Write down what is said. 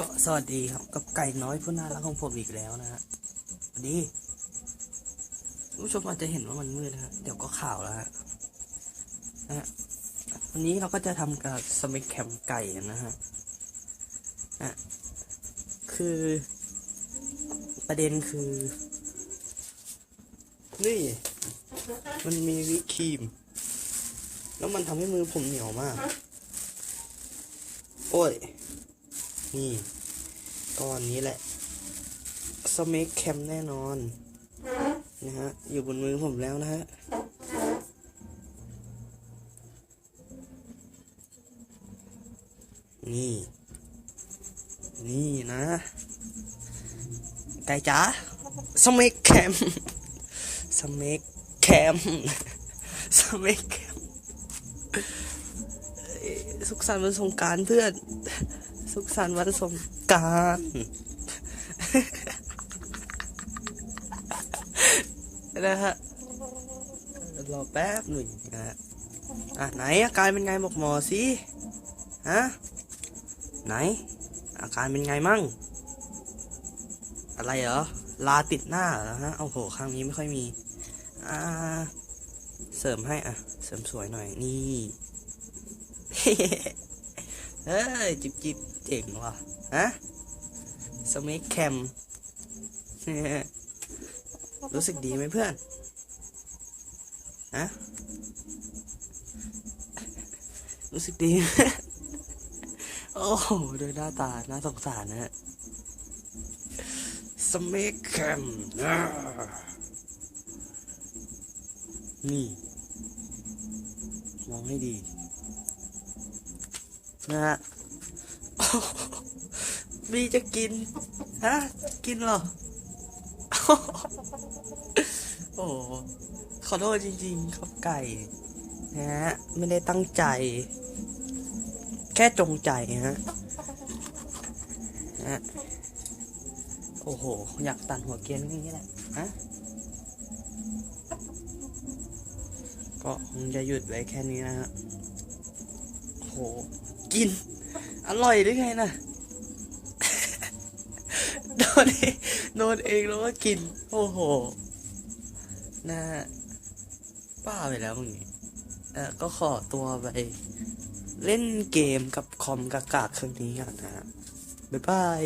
ก็สวัสดีครับกับไก่น้อยผู้น่ารักของผมอีกแล้วนะฮะสวัสดีผู้ชมอาจจะเห็นว่ามันมืดนะฮะเดี๋ยวก็ข่าวแล้วฮะนะฮะวันนี้เราก็จะทำกับสมิแคมไก่นะฮะนะคือประเด็นคือ นี่ มันมีวิครีม แล้วมันทำให้มือผมเหนียวมาก โอ้ย นี่ก้อนนี้แหละสเมคแคมแน่นอน นะฮะ อยู่บนมือผมแล้วนะฮะนี่ นี่นะ ไก่จ๋าสเมคแคมสเมคแคมสเมคแคมสุขสันต์วันสงการเพื่อน สุขสันต์วันสงการนะฮะรอแป๊บหนึ่งนะฮะอะไหนอาการเป็นไงบอกหมอสิฮะไหน อาการเป็นไงมั่ง อะไรเหรอลาติดหน้าเหรอฮะโอ้โหข้างนี้ไม่ค่อยมี อ่า เสริมให้อะ เสริมสวยหน่อยนี่ เฮ้ย จิบจิบเจ๋งว่ะฮะสเมคแคมรู้สึกดีไหมเพื่อนฮะรู้สึกดี โอ้โหโดยหน้าตา น่าสงสารนะฮะสเมคแคมนี่ มองให้ดี นะฮะโอ้โหบีจะกิน ฮะ กินเหรอ โอ้โหขอโทษจริงๆครับไก่นะฮะ ไม่ได้ตั้งใจ แค่จงใจฮะนะฮะโอ้โห อยากตัดหัวเกียนงนี้แหละฮะก็คงจะหยุดไว้แค่นี้นะฮะโอ้โห กิน อร่อยได้ไงนะโดนเองโดนเองแล้วก็กิน โอ้โหน่าป้าไปแล้วมึงนี่เออก็ขอตัวไป เล่นเกมกับคอมกากๆเครื่องนี้ก่อนนะฮะบ๊ายบาย